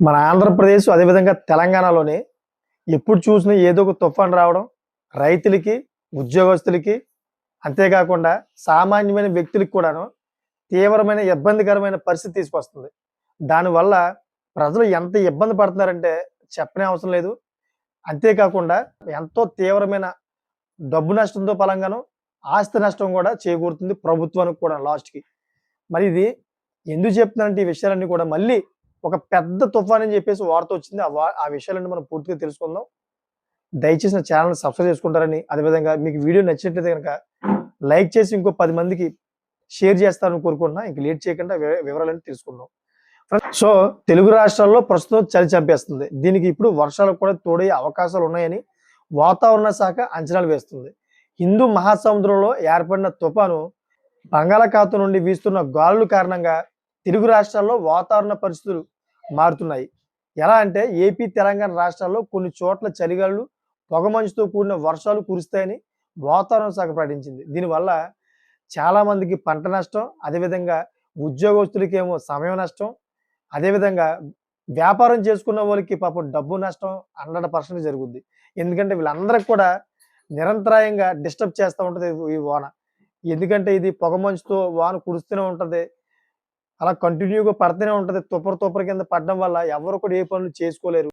మన ఆంధ్రప్రదేశ్ అదేవిధంగా తెలంగాణలోని ఎప్పుడు చూసినా ఏదో ఒక తుఫాన్ రావడం రైతులకి ఉద్యోగస్తులకి అంతేకాకుండా సామాన్యమైన వ్యక్తులకు కూడాను తీవ్రమైన ఇబ్బందికరమైన పరిస్థితి తీసుకొస్తుంది. దానివల్ల ప్రజలు ఎంత ఇబ్బంది పడుతున్నారంటే చెప్పనే అవసరం లేదు. అంతేకాకుండా ఎంతో తీవ్రమైన డబ్బు నష్టంతో పలంగాను ఆస్తి నష్టం కూడా చేకూరుతుంది ప్రభుత్వానికి కూడా లాస్ట్కి. మరి ఇది ఎందుకు చెప్తున్నానంటే ఈ విషయాలన్నీ కూడా మళ్ళీ ఒక పెద్ద తుఫాన్ అని చెప్పేసి వార్త వచ్చింది. ఆ విషయాలను మనం పూర్తిగా తెలుసుకుందాం. దయచేసి నా ఛానల్ సబ్స్క్రైబ్ చేసుకుంటారని అదేవిధంగా మీకు వీడియో నచ్చినట్లయితే కనుక లైక్ చేసి ఇంకో పది మందికి షేర్ చేస్తారని కోరుకుంటున్నా. ఇంక లేట్ చేయకుండా వివరాలను వివరాలన్నీ తెలుసుకుందాం. సో తెలుగు రాష్ట్రాల్లో ప్రస్తుతం చలి చంపేస్తుంది. దీనికి ఇప్పుడు వర్షాలు కూడా తోడయ్యే అవకాశాలు ఉన్నాయని వాతావరణ శాఖ అంచనాలు వేస్తుంది. హిందూ మహాసముద్రంలో ఏర్పడిన తుఫాను బంగాళాఖాతం నుండి వీస్తున్న గాలుల కారణంగా తెలుగు రాష్ట్రాల్లో వాతావరణ పరిస్థితులు మారుతున్నాయి. ఎలా అంటే ఏపీ తెలంగాణ రాష్ట్రాల్లో కొన్ని చోట్ల చలిగాలు పొగమంచుతో కూడిన వర్షాలు కురుస్తాయని వాతావరణ శాఖ ప్రకటించింది. దీనివల్ల చాలామందికి పంట నష్టం అదేవిధంగా ఉద్యోగస్తులకేమో సమయం నష్టం అదేవిధంగా వ్యాపారం చేసుకున్న వాళ్ళకి పాపం డబ్బు నష్టం హండ్రెడ్ పర్సెంట్ జరుగుద్ది. ఎందుకంటే వీళ్ళందరికి కూడా నిరంతరాయంగా డిస్టర్బ్ చేస్తూ ఉంటుంది ఈ వాన. ఎందుకంటే ఇది పొగమంచుతో వాన కురుస్తూనే ఉంటుంది. అలా కంటిన్యూగా పడుతూనే ఉంటది. తుప్పర తుప్పర కింద పడడం వల్ల ఎవరు కూడా ఏ పనులు చేసుకోలేరు.